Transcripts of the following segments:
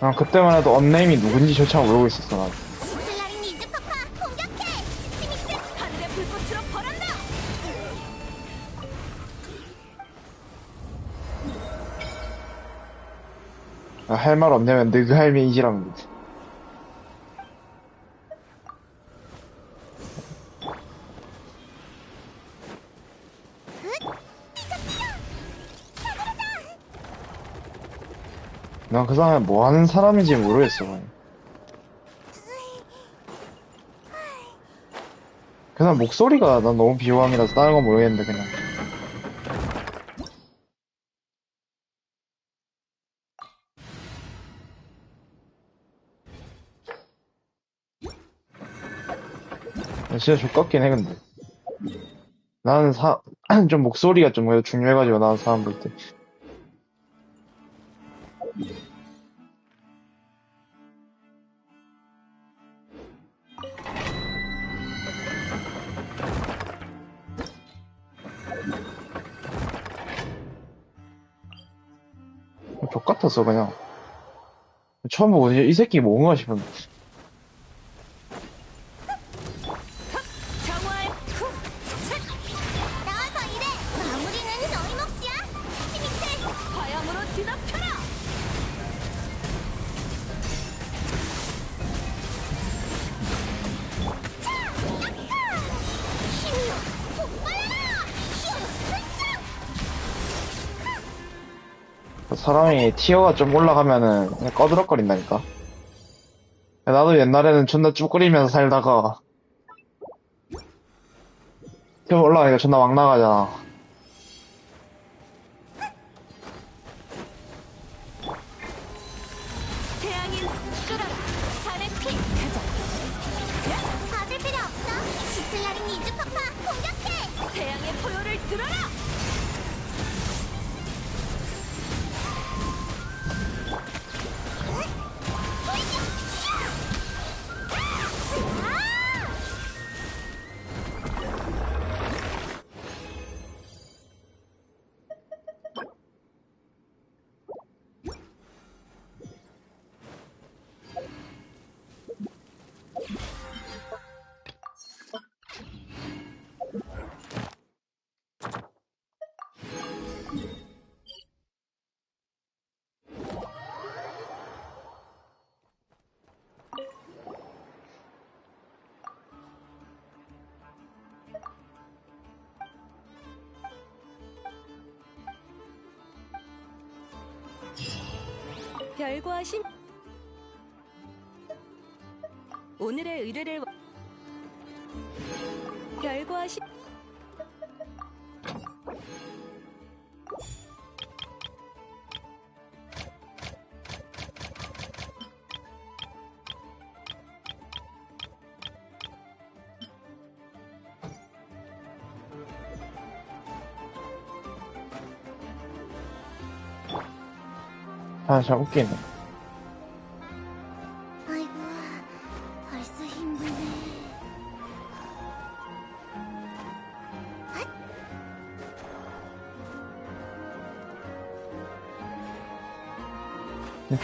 난 그때만 해도 언네임이 누군지 조차 모르고 있었어, 난. 시슬라린 이즈파파 공격해! 스미스 하늘의 불꽃으로 벌한다! 할 말 없냐면 느그 할매이지랑 난 그 사람이 뭐 하는 사람인지 모르겠어 그냥. 그냥 목소리가 난 너무 비호감이라서 다른 건 모르겠는데 그냥 진짜 족같긴 해 근데 나는 사, 좀 목소리가 좀 중요해가지고 나는 사람 볼 때. 족같았어 그냥. 처음 보고 이 새끼 뭔가 싶었 사람이 티어가 좀 올라가면은 그냥 꺼드럭거린다니까. 나도 옛날에는 존나 쭈그리면서 살다가 티어 올라가니까 존나 막 나가잖아. 태양인 별과 신 오늘의 의뢰를 와- 별과 신 아, 참 웃기네. 아이고, 벌써 힘드네.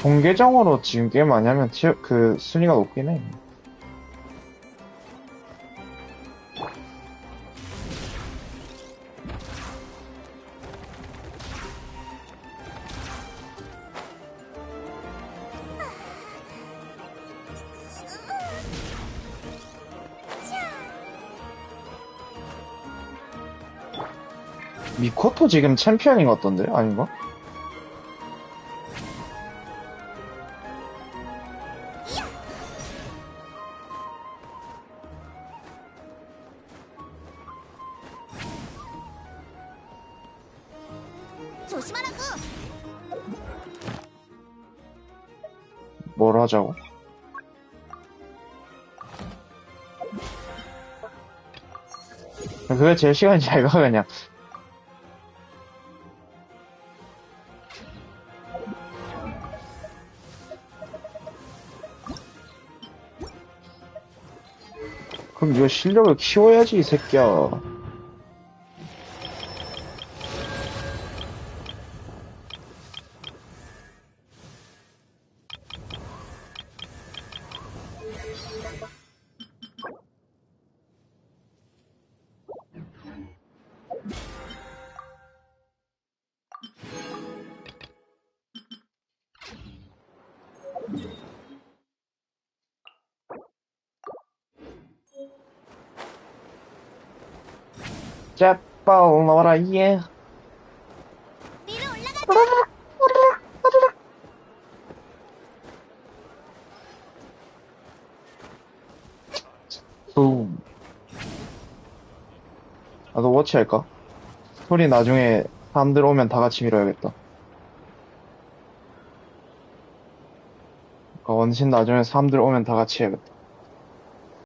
종계정으로 지금 게임 많이 하면 그 순위가 높긴 해. 미코토 지금 챔피언인 것 같던데? 아닌가? 조심하라고! 뭘 하자고? 그게 제일 시간이 잘 가, 그냥. 그럼 이거 실력을 키워야지, 이 새끼야. Zetball 나와라 예. 붐 나도 워치 할까? 스토리 나중에 사람들 오면 다 같이 밀어야겠다 그러니까 원신 나중에 사람들 오면 다 같이 해야겠다